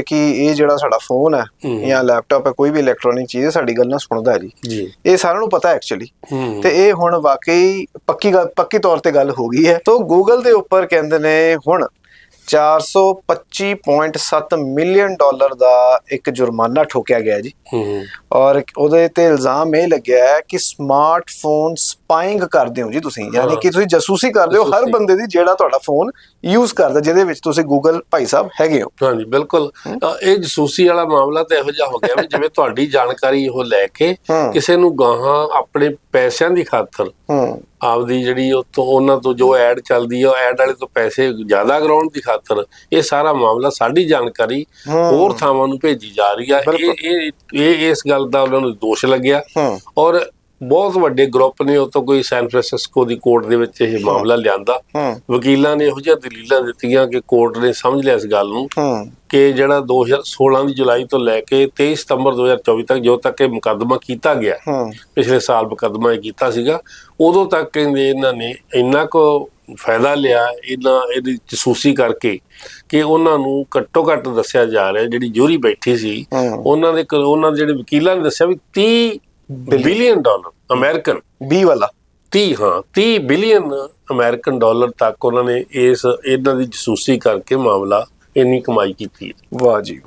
ਕਿ ਇਹ ਜਿਹੜਾ ਸਾਡਾ ਫੋਨ ਹੈ। ਜਾਂ ਲੈਪਟਾਪ ਹੈ ਕੋਈ ਵੀ ਇਲੈਕਟ੍ਰੋਨਿਕ ਚੀਜ਼ ਹੈ ਸਾਡੀ ਗੱਲ ਨਾਲ ਸੁਣਦਾ ਹੈ ਜੀ। ਇਹ ਸਾਰਿਆਂ ਨੂੰ ਪਤਾ ਐਕਚੁਅਲੀ ਤੇ ਇਹ ਹੁਣ ਵਾਕਈ ਪੱਕੀ ਪੱਕੀ ਤੌਰ ਤੇ ਗੱਲ ਹੋ ਗਈ ਹੈ। ਤੋਂ ਗੂਗਲ ਦੇ ਉੱਪਰ ਕਹਿੰਦੇ ਨੇ ਹੁਣ 425.7 ਮਿਲੀਅਨ ਡਾਲਰ ਦਾ ਇੱਕ ਜੁਰਮਾਨਾ ਠੋਕਿਆ ਗਿਆ ਜੀ। ਹੂੰ ਔਰ ਉਹਦੇ ਤੇ ਇਲਜ਼ਾਮ ਇਹ ਲੱਗਿਆ ਹੈ ਕਿ ਸਮਾਰਟਫੋਨ ਸਪਾਈਂਗ ਕਰਦੇ ਹੋ ਜੀ ਤੁਸੀਂ। ਯਾਨੀ ਕਿ ਤੁਸੀਂ ਜਾਸੂਸੀ ਕਰਦੇ ਹੋ ਹਰ। ਬੰਦੇ ਦੀ ਜਿਹੜਾ ਤੁਹਾਡਾ ਫੋਨ ਯੂਜ਼ ਕਰਦਾ ਜਿਹਦੇ ਵਿੱਚ ਤੁਸੀਂ ਗੂਗਲ ਭਾਈ ਸਾਹਿਬ ਹੈਗੇ ਹੋ। ਹਾਂਜੀ ਬਿਲਕੁਲ। ਇਹ ਜਸੂਸੀ ਵਾਲਾ ਮਾਮਲਾ ਤਾਂ ਇਹੋ ਜਿਹਾ ਹੋ ਗਿਆ ਵੀ ਜਿਵੇਂ ਤੁਹਾਡੀ ਜਾਣਕਾਰੀ ਉਹ ਲੈ ਕੇ। ਕਿਸੇ ਨੂੰ ਗਾਹਾਂ ਆਪਣੇ ਪੈਸਿਆਂ ਦੀ ਖਾਤਰ ਹੂੰ। ਆਪਦੀ ਜਿਹੜੀ ਉਹ ਤੋਂ ਉਹਨਾਂ ਤੋਂ ਜੋ ਐਡ ਚੱਲਦੀ ਆ ਉਹ ਐਡ ਵਾਲੇ ਤੋਂ ਪੈਸੇ ਜ਼ਿਆਦਾ ਕਰਾਉਣ ਦੀ ਖਾਤਰ ਇਹ ਸਾਰਾ ਮਾਮਲਾ ਸਾਡੀ ਜਾਣਕਾਰੀ ਹੂੰ। ਹੋਰ ਥਾਵਾਂ ਨੂੰ ਭੇਜੀ ਜਾ ਰਹੀ ਆ। ਇਹ ਇਸ ਗੱਲ ਦਾ ਉਹਨਾਂ ਨੂੰ ਦੋਸ਼ ਲੱਗਿਆ। ਹੂੰ। ਔਰ ਬਹੁਤ ਵੱਡੇ ਗਰੁੱਪ ਨੇ ਉਹ ਤੋਂ ਕੋਈ ਸੈਨ ਫਰਾਂਸਿਸਕੋ ਦੀ ਕੋਰਟ ਦੇ ਵਿੱਚ ਇਹ ਮਾਮਲਾ ਲਿਆਂਦਾ। ਵਕੀਲਾਂ ਨੇ ਇਹੋ ਜਿਹੀਆਂ ਦਲੀਲਾਂ ਦਿੱਤੀਆਂ ਕਿ ਕੋਰਟ ਨੇ ਸਮਝ ਲਿਆ ਇਸ ਗੱਲ ਨੂੰ ਕਿ ਜਿਹੜਾ 2016 ਦੀ ਜੁਲਾਈ ਤੋਂ ਲੈ ਕੇ 23 ਸਤੰਬਰ 2024 ਤੱਕ ਜੋ ਤੱਕ ਇਹ ਮੁਕੱਦਮਾ ਕੀਤਾ ਗਿਆ ਪਿਛਲੇ ਸਾਲ ਮੁਕੱਦਮਾ ਇਹ ਕੀਤਾ ਸੀਗਾ ਉਦੋਂ ਤੱਕ ਕਹਿੰਦੇ ਇਹਨਾਂ ਨੇ ਇੰਨਾ ਕੁ ਫਾਇਦਾ ਲਿਆ ਇਹਨਾਂ ਇਹਦੀ ਜਸੂਸੀ ਕਰਕੇ ਕਿ ਉਹਨਾਂ ਨੂੰ ਘੱਟੋ ਘੱਟ ਦੱਸਿਆ ਜਾ ਰਿਹਾ ਜਿਹੜੀ ਜੂਰੀ ਬੈਠੀ ਸੀ। ਉਹਨਾਂ ਦੇ ਉਹਨਾਂ ਦੇ ਜਿਹੜੇ ਵਕੀਲਾਂ ਨੇ ਦੱਸਿਆ ਵੀ 30 ਬਿਲੀਅਨ ਡਾਲਰ ਅਮਰੀਕਨ 20 ਵਾਲਾ। 30 ਹਾਂ 30 ਬਿਲੀਅਨ ਅਮਰੀਕਨ ਡਾਲਰ ਤੱਕ ਉਹਨਾਂ ਨੇ ਇਸ ਇਹਨਾਂ ਦੀ ਜਸੂਸੀ ਕਰਕੇ ਮਾਮਲਾ ਇੰਨੀ ਕਮਾਈ ਕੀਤੀ ਹੈ। ਵਾਹ ਜੀ।